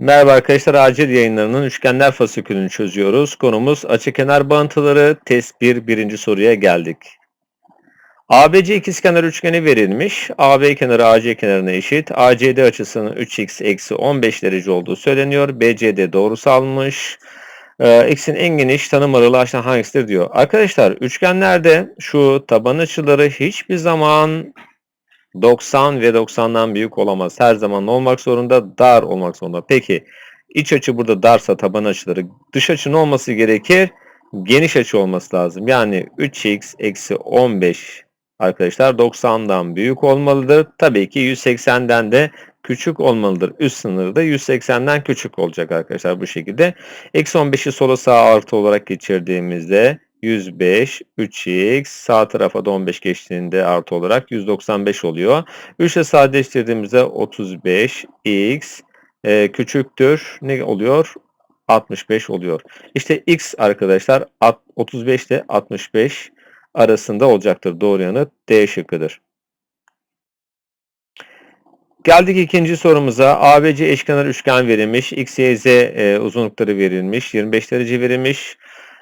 Merhaba arkadaşlar, acil yayınlarının üçgenler fasikülünü çözüyoruz. Konumuz açıkenar bağıntıları. Test 1, birinci soruya geldik. ABC ikizkenar üçgeni verilmiş. AB kenarı AC kenarına eşit. ACD açısının 3x eksi 15 derece olduğu söyleniyor. BCD doğrusalmış. Ee, x'in en geniş tanım aralığı aşağı hangisidir diyor. Arkadaşlar üçgenlerde şu taban açıları hiçbir zaman 90 ve 90'dan büyük olamaz. Her zaman olmak zorunda? Dar olmak zorunda. Peki iç açı burada darsa taban açıları dış açı ne olması gerekir? Geniş açı olması lazım. Yani 3x eksi 15 arkadaşlar 90'dan büyük olmalıdır. Tabii ki 180'den de küçük olmalıdır. Üst sınırı da 180'den küçük olacak arkadaşlar bu şekilde. Eksi 15'i sola sağa artı olarak geçirdiğimizde 105, 3x, sağ tarafa da 15 geçtiğinde artı olarak 195 oluyor. 3 ile sadeleştirdiğimizde 35x e, küçüktür. Ne oluyor? 65 oluyor. İşte x arkadaşlar 35 ile 65 arasında olacaktır. Doğru yanıt D şıkkıdır. Geldik ikinci sorumuza. ABC eşkenar üçgen verilmiş. X, Y, Z e, uzunlukları verilmiş. 25 derece verilmiş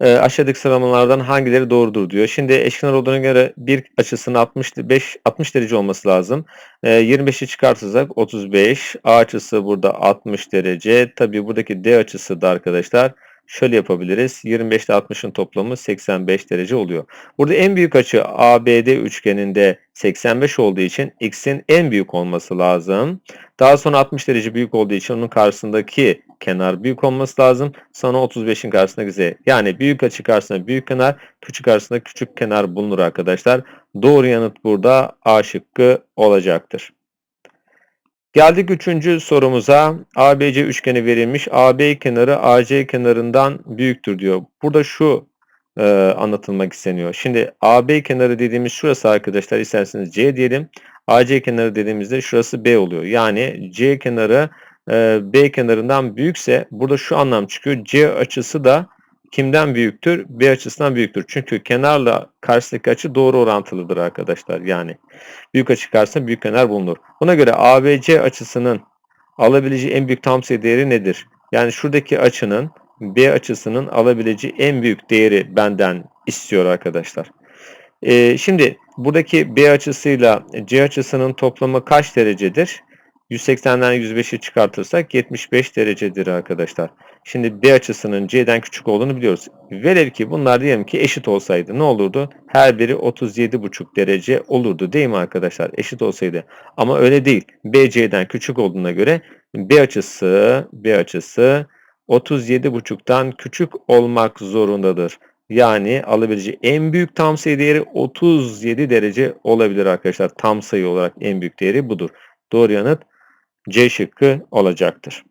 e, aşağıdaki sıralamalardan hangileri doğrudur diyor. Şimdi eşkenar olduğuna göre bir açısının 65 60 derece olması lazım. E, 25'i çıkartırsak 35. A açısı burada 60 derece. Tabii buradaki D açısı da arkadaşlar şöyle yapabiliriz. 25 ile 60'ın toplamı 85 derece oluyor. Burada en büyük açı ABD üçgeninde 85 olduğu için x'in en büyük olması lazım. Daha sonra 60 derece büyük olduğu için onun karşısındaki kenar büyük olması lazım. Sonra 35'in karşısında z. Yani büyük açı karşısında büyük kenar, küçük karşısında küçük kenar bulunur arkadaşlar. Doğru yanıt burada A şıkkı olacaktır. Geldik üçüncü sorumuza. ABC üçgeni verilmiş. AB kenarı AC kenarından büyüktür diyor. Burada şu e, anlatılmak isteniyor. Şimdi AB kenarı dediğimiz şurası arkadaşlar isterseniz C diyelim. AC kenarı dediğimizde şurası B oluyor. Yani C kenarı e, B kenarından büyükse burada şu anlam çıkıyor. C açısı da kimden büyüktür? B açısından büyüktür. Çünkü kenarla karşısındaki açı doğru orantılıdır arkadaşlar. Yani büyük açı karşısında büyük kenar bulunur. Buna göre ABC açısının alabileceği en büyük tam sayı değeri nedir? Yani şuradaki açının B açısının alabileceği en büyük değeri benden istiyor arkadaşlar. Ee, şimdi buradaki B açısıyla C açısının toplamı kaç derecedir? 180'den 105'i çıkartırsak 75 derecedir arkadaşlar. Şimdi B açısının C'den küçük olduğunu biliyoruz. Velev ki bunlar diyelim ki eşit olsaydı ne olurdu? Her biri 37,5 derece olurdu değil mi arkadaşlar? Eşit olsaydı. Ama öyle değil. B C'den küçük olduğuna göre B açısı B açısı 37,5'tan küçük olmak zorundadır. Yani alabileceği en büyük tam sayı değeri 37 derece olabilir arkadaşlar. Tam sayı olarak en büyük değeri budur. Doğru yanıt C şıkkı olacaktır.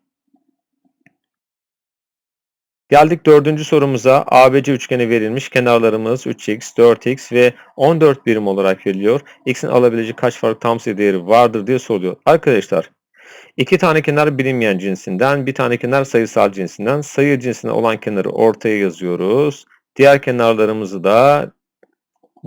Geldik dördüncü sorumuza. ABC üçgeni verilmiş. Kenarlarımız 3x, 4x ve 14 birim olarak veriliyor. X'in alabileceği kaç farklı tam sayı değeri vardır diye soruyor. Arkadaşlar iki tane kenar bilinmeyen cinsinden, bir tane kenar sayısal cinsinden. Sayı cinsinde olan kenarı ortaya yazıyoruz. Diğer kenarlarımızı da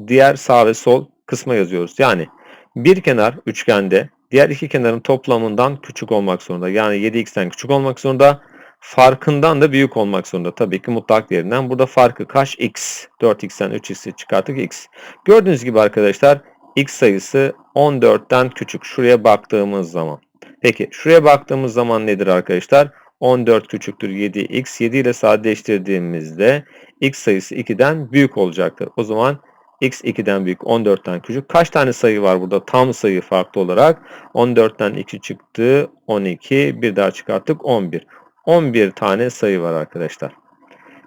diğer sağ ve sol kısma yazıyoruz. Yani bir kenar üçgende diğer iki kenarın toplamından küçük olmak zorunda. Yani 7x'ten küçük olmak zorunda. Farkından da büyük olmak zorunda. Tabii ki mutlak değerinden. Burada farkı kaç? x. 4x'ten 3x'i çıkarttık x. Gördüğünüz gibi arkadaşlar x sayısı 14'ten küçük. Şuraya baktığımız zaman. Peki şuraya baktığımız zaman nedir arkadaşlar? 14 küçüktür 7x. 7 ile sadeleştirdiğimizde x sayısı 2'den büyük olacaktır. O zaman x 2'den büyük 14'ten küçük. Kaç tane sayı var burada tam sayı farklı olarak? 14'ten 2 çıktı 12. Bir daha çıkarttık 11. 11 tane sayı var arkadaşlar.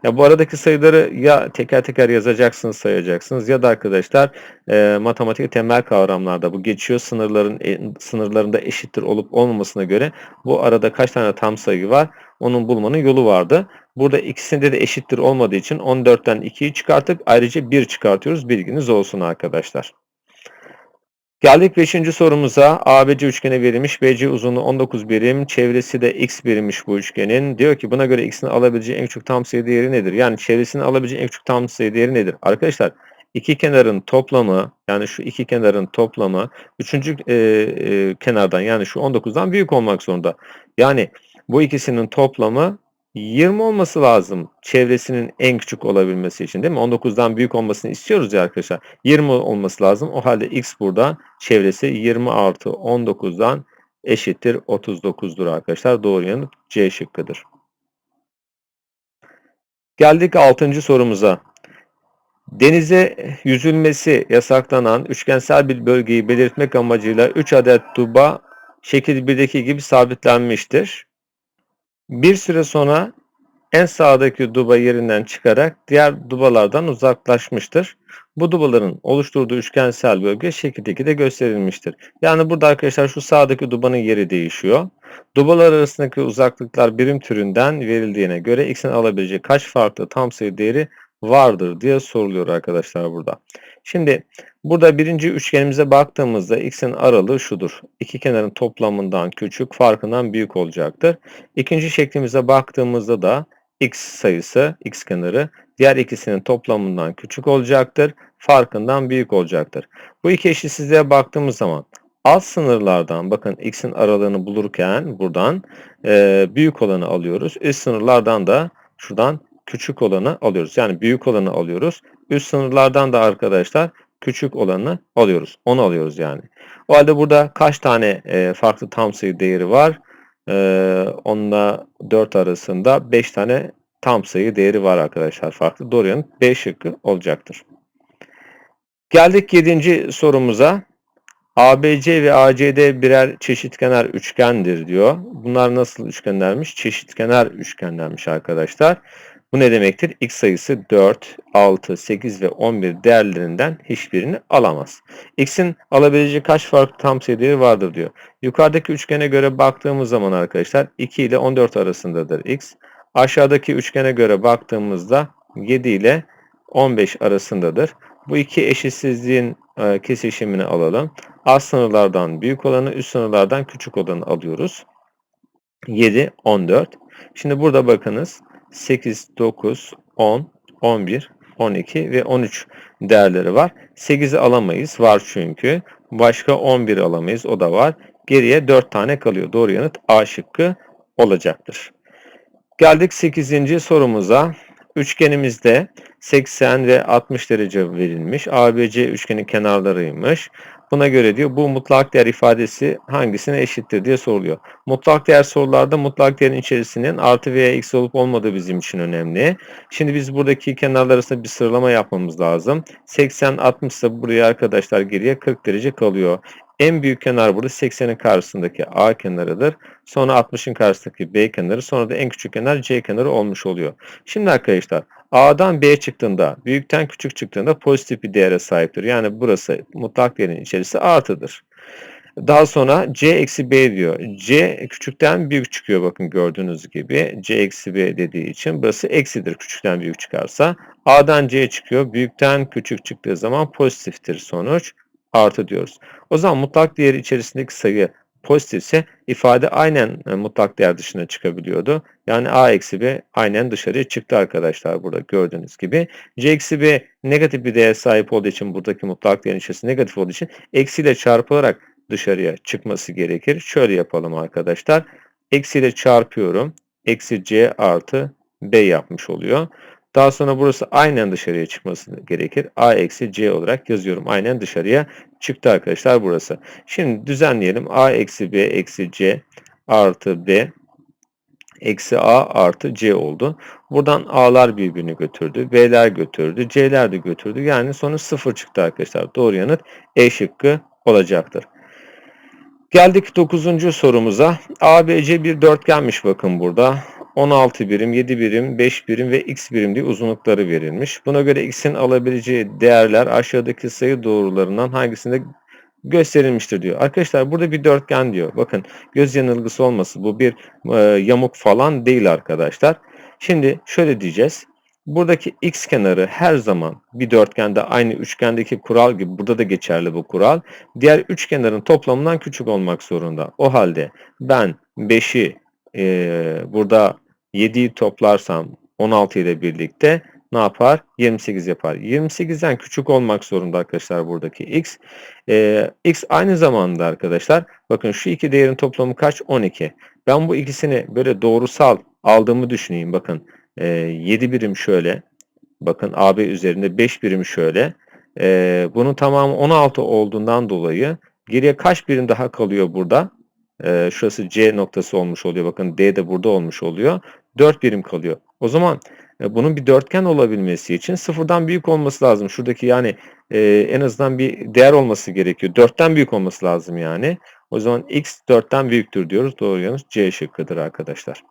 Ya bu aradaki sayıları ya teker teker yazacaksınız, sayacaksınız ya da arkadaşlar e, matematik temel kavramlarda bu geçiyor sınırların e, sınırlarında eşittir olup olmamasına göre bu arada kaç tane tam sayı var onun bulmanın yolu vardı. Burada ikisinde de eşittir olmadığı için 14'ten 2'yi çıkarttık. Ayrıca 1 çıkartıyoruz. Bilginiz olsun arkadaşlar. Geldik 5. sorumuza. ABC üçgeni verilmiş. BC uzunluğu 19 birim. Çevresi de x birimmiş bu üçgenin. Diyor ki buna göre x'in alabileceği en küçük tam sayı değeri nedir? Yani çevresinin alabileceği en küçük tam sayı değeri nedir? Arkadaşlar iki kenarın toplamı yani şu iki kenarın toplamı üçüncü e, e, kenardan yani şu 19'dan büyük olmak zorunda. Yani Bu ikisinin toplamı 20 olması lazım çevresinin en küçük olabilmesi için değil mi? 19'dan büyük olmasını istiyoruz ya arkadaşlar. 20 olması lazım. O halde x burada çevresi 20 artı 19'dan eşittir 39'dur arkadaşlar. Doğru yanıt C şıkkıdır. Geldik 6. sorumuza. Denize yüzülmesi yasaklanan üçgensel bir bölgeyi belirtmek amacıyla 3 adet duba şekil 1'deki gibi sabitlenmiştir. Bir süre sonra en sağdaki duba yerinden çıkarak diğer dubalardan uzaklaşmıştır. Bu dubaların oluşturduğu üçgensel bölge şekildeki de gösterilmiştir. Yani burada arkadaşlar şu sağdaki dubanın yeri değişiyor. Dubalar arasındaki uzaklıklar birim türünden verildiğine göre x'in alabileceği kaç farklı tam sayı değeri vardır diye soruluyor arkadaşlar burada. Şimdi burada birinci üçgenimize baktığımızda x'in aralığı şudur. İki kenarın toplamından küçük, farkından büyük olacaktır. İkinci şeklimize baktığımızda da x sayısı, x kenarı diğer ikisinin toplamından küçük olacaktır. Farkından büyük olacaktır. Bu iki eşitsizliğe baktığımız zaman alt sınırlardan bakın x'in aralığını bulurken buradan e, büyük olanı alıyoruz. Üst sınırlardan da şuradan küçük olanı alıyoruz. Yani büyük olanı alıyoruz. Üst sınırlardan da arkadaşlar küçük olanı alıyoruz. Onu alıyoruz yani. O halde burada kaç tane e, farklı tam sayı değeri var? E, onunla 4 arasında 5 tane tam sayı değeri var arkadaşlar farklı. Doğru yanıt B şıkkı olacaktır. Geldik 7. sorumuza. ABC ve ACD birer çeşitkenar üçgendir diyor. Bunlar nasıl üçgenlermiş? Çeşitkenar üçgenlermiş arkadaşlar. Bu ne demektir? X sayısı 4, 6, 8 ve 11 değerlerinden hiçbirini alamaz. X'in alabileceği kaç farklı tam sayı değeri vardır diyor. Yukarıdaki üçgene göre baktığımız zaman arkadaşlar 2 ile 14 arasındadır X. Aşağıdaki üçgene göre baktığımızda 7 ile 15 arasındadır. Bu iki eşitsizliğin e, kesişimini alalım. Alt sınırlardan büyük olanı, üst sınırlardan küçük olanı alıyoruz. 7, 14. Şimdi burada bakınız 8, 9, 10, 11, 12 ve 13 değerleri var. 8'i alamayız. Var çünkü. Başka 11 alamayız. O da var. Geriye 4 tane kalıyor. Doğru yanıt A şıkkı olacaktır. Geldik 8. sorumuza. Üçgenimizde 80 ve 60 derece verilmiş. ABC üçgenin kenarlarıymış. Buna göre diyor bu mutlak değer ifadesi hangisine eşittir diye soruluyor. Mutlak değer sorularda mutlak değerin içerisinin artı veya eksi olup olmadığı bizim için önemli. Şimdi biz buradaki kenarlar arasında bir sıralama yapmamız lazım. 80 60 ise buraya arkadaşlar geriye 40 derece kalıyor. En büyük kenar burada 80'in karşısındaki A kenarıdır. Sonra 60'ın karşısındaki B kenarı. Sonra da en küçük kenar C kenarı olmuş oluyor. Şimdi arkadaşlar A'dan B çıktığında, büyükten küçük çıktığında pozitif bir değere sahiptir. Yani burası mutlak değerin içerisi artıdır. Daha sonra C eksi B diyor. C küçükten büyük çıkıyor bakın gördüğünüz gibi. C eksi B dediği için burası eksidir küçükten büyük çıkarsa. A'dan C çıkıyor. Büyükten küçük çıktığı zaman pozitiftir sonuç. Artı diyoruz. O zaman mutlak değer içerisindeki sayı pozitifse ifade aynen e, mutlak değer dışına çıkabiliyordu. Yani a eksi b aynen dışarıya çıktı arkadaşlar burada gördüğünüz gibi. c eksi b negatif bir değer sahip olduğu için buradaki mutlak değerin içerisinde negatif olduğu için eksiyle çarpılarak dışarıya çıkması gerekir. Şöyle yapalım arkadaşlar. Eksiyle çarpıyorum. Eksi c artı b yapmış oluyor. Daha sonra burası aynen dışarıya çıkması gerekir. A eksi C olarak yazıyorum. Aynen dışarıya çıktı arkadaşlar burası. Şimdi düzenleyelim. A eksi B eksi C artı B eksi A artı C oldu. Buradan A'lar birbirini götürdü. B'ler götürdü. C'ler de götürdü. Yani sonuç 0 çıktı arkadaşlar. Doğru yanıt E şıkkı olacaktır. Geldik 9. sorumuza. ABC bir dörtgenmiş bakın burada. 16 birim, 7 birim, 5 birim ve x birim diye uzunlukları verilmiş. Buna göre x'in alabileceği değerler aşağıdaki sayı doğrularından hangisinde gösterilmiştir diyor. Arkadaşlar burada bir dörtgen diyor. Bakın göz yanılgısı olması bu bir e, yamuk falan değil arkadaşlar. Şimdi şöyle diyeceğiz. Buradaki x kenarı her zaman bir dörtgende aynı üçgendeki kural gibi burada da geçerli bu kural. Diğer üç kenarın toplamından küçük olmak zorunda. O halde ben 5'i e, burada 7'yi toplarsam 16 ile birlikte ne yapar? 28 yapar. 28'den küçük olmak zorunda arkadaşlar buradaki x. Ee, x aynı zamanda arkadaşlar bakın şu iki değerin toplamı kaç? 12. Ben bu ikisini böyle doğrusal aldığımı düşüneyim. Bakın e, 7 birim şöyle. Bakın AB üzerinde 5 birim şöyle. E, bunun tamamı 16 olduğundan dolayı geriye kaç birim daha kalıyor burada? E, şurası C noktası olmuş oluyor. Bakın D de burada olmuş oluyor. 4 birim kalıyor. O zaman e, bunun bir dörtgen olabilmesi için sıfırdan büyük olması lazım. Şuradaki yani e, en azından bir değer olması gerekiyor. 4'ten büyük olması lazım yani. O zaman x 4'ten büyüktür diyoruz. Doğru yanlış C şıkkıdır arkadaşlar.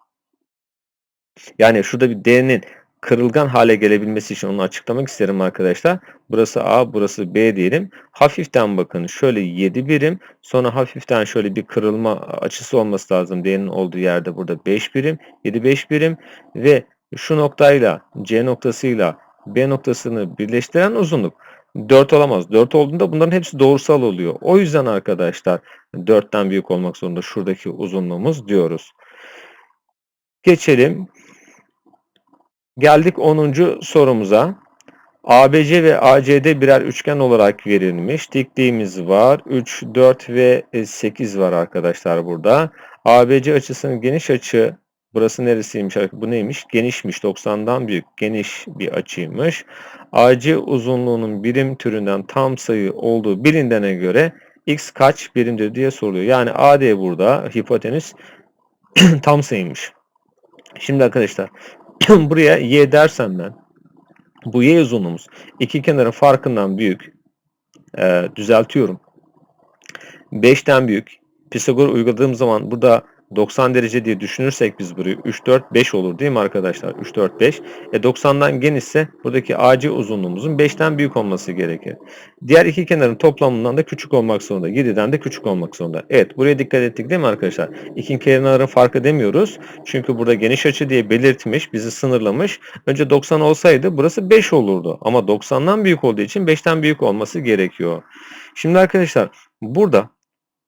Yani şurada bir D'nin kırılgan hale gelebilmesi için onu açıklamak isterim arkadaşlar. Burası A, burası B diyelim. Hafiften bakın şöyle 7 birim. Sonra hafiften şöyle bir kırılma açısı olması lazım. D'nin olduğu yerde burada 5 birim. 7 5 birim ve şu noktayla C noktasıyla B noktasını birleştiren uzunluk 4 olamaz. 4 olduğunda bunların hepsi doğrusal oluyor. O yüzden arkadaşlar 4'ten büyük olmak zorunda şuradaki uzunluğumuz diyoruz. Geçelim. Geldik 10. sorumuza. ABC ve ACD birer üçgen olarak verilmiş. Dikliğimiz var. 3, 4 ve 8 var arkadaşlar burada. ABC açısının geniş açı burası neresiymiş? Bu neymiş? Genişmiş. 90'dan büyük. Geniş bir açıymış. AC uzunluğunun birim türünden tam sayı olduğu bilindene göre x kaç birimdir diye soruluyor. Yani AD burada hipotenüs tam sayıymış. Şimdi arkadaşlar buraya y dersem ben bu y uzunluğumuz iki kenarın farkından büyük e, düzeltiyorum. 5'ten büyük. Pisagor uyguladığım zaman burada 90 derece diye düşünürsek biz burayı 3, 4, 5 olur değil mi arkadaşlar? 3, 4, 5. E 90'dan genişse buradaki AC uzunluğumuzun 5'ten büyük olması gerekir. Diğer iki kenarın toplamından da küçük olmak zorunda. 7'den de küçük olmak zorunda. Evet buraya dikkat ettik değil mi arkadaşlar? İki kenarın farkı demiyoruz. Çünkü burada geniş açı diye belirtmiş, bizi sınırlamış. Önce 90 olsaydı burası 5 olurdu. Ama 90'dan büyük olduğu için 5'ten büyük olması gerekiyor. Şimdi arkadaşlar burada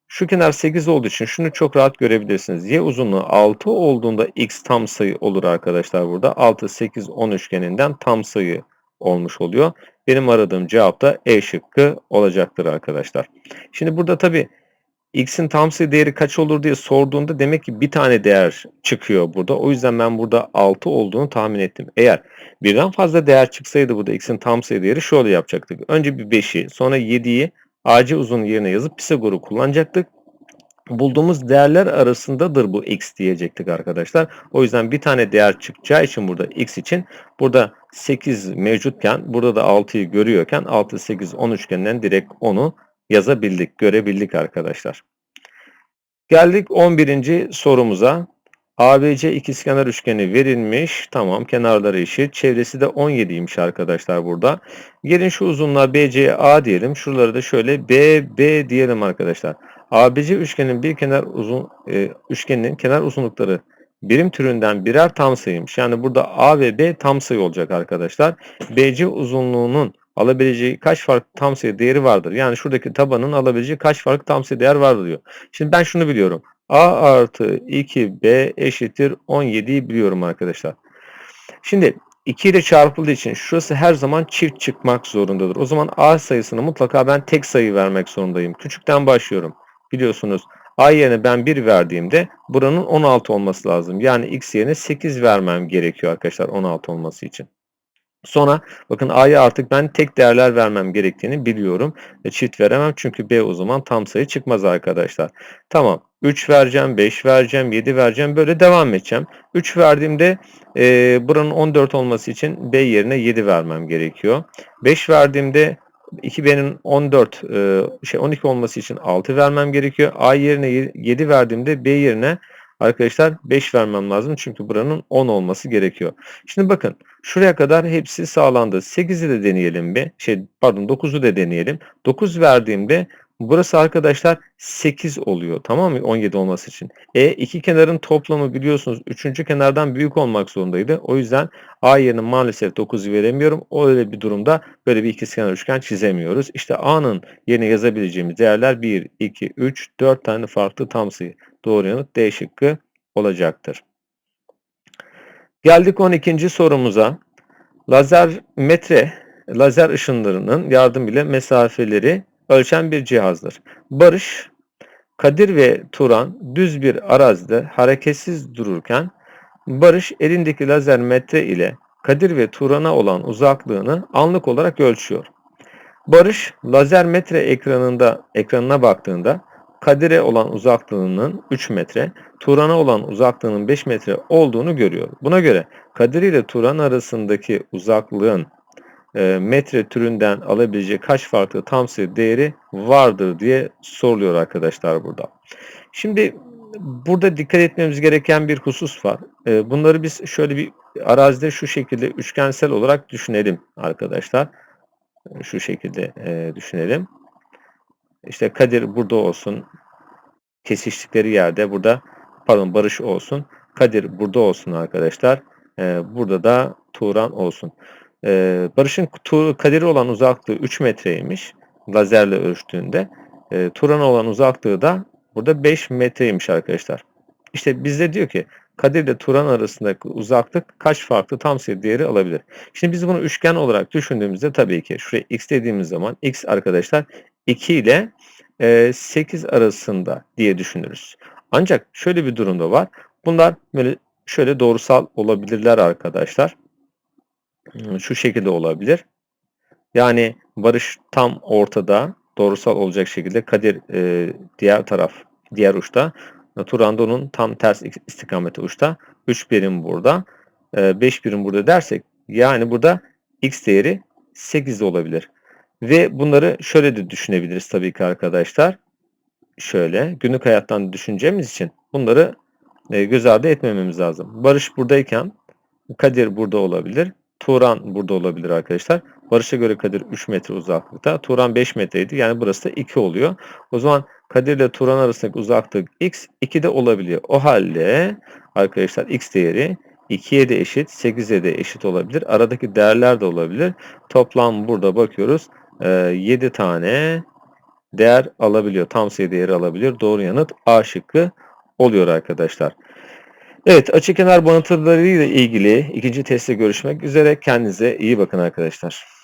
şu kenar 8 olduğu için şunu çok rahat görebilirsiniz. Y uzunluğu 6 olduğunda x tam sayı olur arkadaşlar burada. 6, 8, 10 üçgeninden tam sayı olmuş oluyor. Benim aradığım cevap da E şıkkı olacaktır arkadaşlar. Şimdi burada tabi x'in tam sayı değeri kaç olur diye sorduğunda demek ki bir tane değer çıkıyor burada. O yüzden ben burada 6 olduğunu tahmin ettim. Eğer birden fazla değer çıksaydı burada x'in tam sayı değeri şöyle yapacaktık. Önce bir 5'i sonra 7'yi AC uzun yerine yazıp Pisagor'u kullanacaktık. Bulduğumuz değerler arasındadır bu x diyecektik arkadaşlar. O yüzden bir tane değer çıkacağı için burada x için burada 8 mevcutken burada da 6'yı görüyorken 6, 8, 10 üçgeninden direkt 10'u yazabildik, görebildik arkadaşlar. Geldik 11. sorumuza. ABC ikizkenar üçgeni verilmiş. Tamam kenarları eşit. Çevresi de 17'ymiş arkadaşlar burada. Gelin şu uzunluğa BCA diyelim. Şuraları da şöyle BB diyelim arkadaşlar. ABC üçgenin bir kenar uzun e, üçgeninin kenar uzunlukları birim türünden birer tam sayıymış. Yani burada A ve B tam sayı olacak arkadaşlar. BC uzunluğunun alabileceği kaç farklı tam sayı değeri vardır? Yani şuradaki tabanın alabileceği kaç farklı tam sayı değer vardır diyor. Şimdi ben şunu biliyorum. A artı 2B eşittir 17'yi biliyorum arkadaşlar. Şimdi 2 ile çarpıldığı için şurası her zaman çift çıkmak zorundadır. O zaman A sayısını mutlaka ben tek sayı vermek zorundayım. Küçükten başlıyorum. Biliyorsunuz A yerine ben 1 verdiğimde buranın 16 olması lazım. Yani X yerine 8 vermem gerekiyor arkadaşlar 16 olması için. Sonra bakın A'ya artık ben tek değerler vermem gerektiğini biliyorum. E, çift veremem çünkü B o zaman tam sayı çıkmaz arkadaşlar. Tamam 3 vereceğim, 5 vereceğim, 7 vereceğim böyle devam edeceğim. 3 verdiğimde e, buranın 14 olması için B yerine 7 vermem gerekiyor. 5 verdiğimde 2B'nin 14 e, şey 12 olması için 6 vermem gerekiyor. A yerine 7 verdiğimde B yerine Arkadaşlar 5 vermem lazım çünkü buranın 10 olması gerekiyor. Şimdi bakın şuraya kadar hepsi sağlandı. 8'i de deneyelim bir. Şey pardon 9'u da deneyelim. 9 verdiğimde burası arkadaşlar 8 oluyor. Tamam mı? 17 olması için. E iki kenarın toplamı biliyorsunuz 3. kenardan büyük olmak zorundaydı. O yüzden A yerine maalesef 9'u veremiyorum. Öyle bir durumda böyle bir ikizkenar üçgen çizemiyoruz. İşte A'nın yerine yazabileceğimiz değerler 1, 2, 3, 4 tane farklı tam sayı. Doğru yanıt D şıkkı olacaktır. Geldik 12. sorumuza. lazer metre, lazer ışınlarının yardımıyla mesafeleri ölçen bir cihazdır. Barış, Kadir ve Turan düz bir arazide hareketsiz dururken Barış elindeki lazer metre ile Kadir ve Turan'a olan uzaklığını anlık olarak ölçüyor. Barış lazer metre ekranında ekranına baktığında Kadir'e olan uzaklığının 3 metre, Turan'a olan uzaklığının 5 metre olduğunu görüyor. Buna göre Kadir ile Turan arasındaki uzaklığın e, metre türünden alabileceği kaç farklı tam sayı değeri vardır diye soruluyor arkadaşlar burada. Şimdi burada dikkat etmemiz gereken bir husus var. E, bunları biz şöyle bir arazide şu şekilde üçgensel olarak düşünelim arkadaşlar. Şu şekilde e, düşünelim. İşte Kadir burada olsun. Kesiştikleri yerde burada pardon Barış olsun. Kadir burada olsun arkadaşlar. E, burada da Turan olsun. E, Barış'ın Kadir'e olan uzaklığı 3 metreymiş. Lazerle ölçtüğünde. E, Turan'a olan uzaklığı da burada 5 metreymiş arkadaşlar. İşte bizde diyor ki Kadir ile Turan arasındaki uzaklık kaç farklı tam sayı değeri alabilir? Şimdi biz bunu üçgen olarak düşündüğümüzde tabii ki şuraya x dediğimiz zaman x arkadaşlar 2 ile e, 8 arasında diye düşünürüz. Ancak şöyle bir durumda var. Bunlar böyle şöyle doğrusal olabilirler arkadaşlar. Şu şekilde olabilir. Yani Barış tam ortada doğrusal olacak şekilde Kadir e, diğer taraf diğer uçta Turan da onun tam ters istikameti uçta. 3 birim burada. 5 birim burada dersek yani burada x değeri 8 olabilir. Ve bunları şöyle de düşünebiliriz tabii ki arkadaşlar. Şöyle günlük hayattan düşüneceğimiz için bunları göz ardı etmememiz lazım. Barış buradayken Kadir burada olabilir. Turan burada olabilir arkadaşlar. Barış'a göre Kadir 3 metre uzaklıkta. Turan 5 metreydi. Yani burası da 2 oluyor. O zaman Kadir ile Turan arasındaki uzaklık x 2 de olabiliyor. O halde arkadaşlar x değeri 2'ye de eşit, 8'e de eşit olabilir. Aradaki değerler de olabilir. Toplam burada bakıyoruz. 7 e, tane değer alabiliyor. Tam sayı değeri alabiliyor. Doğru yanıt A şıkkı oluyor arkadaşlar. Evet açık kenar bağıntıları ile ilgili ikinci testte görüşmek üzere. Kendinize iyi bakın arkadaşlar.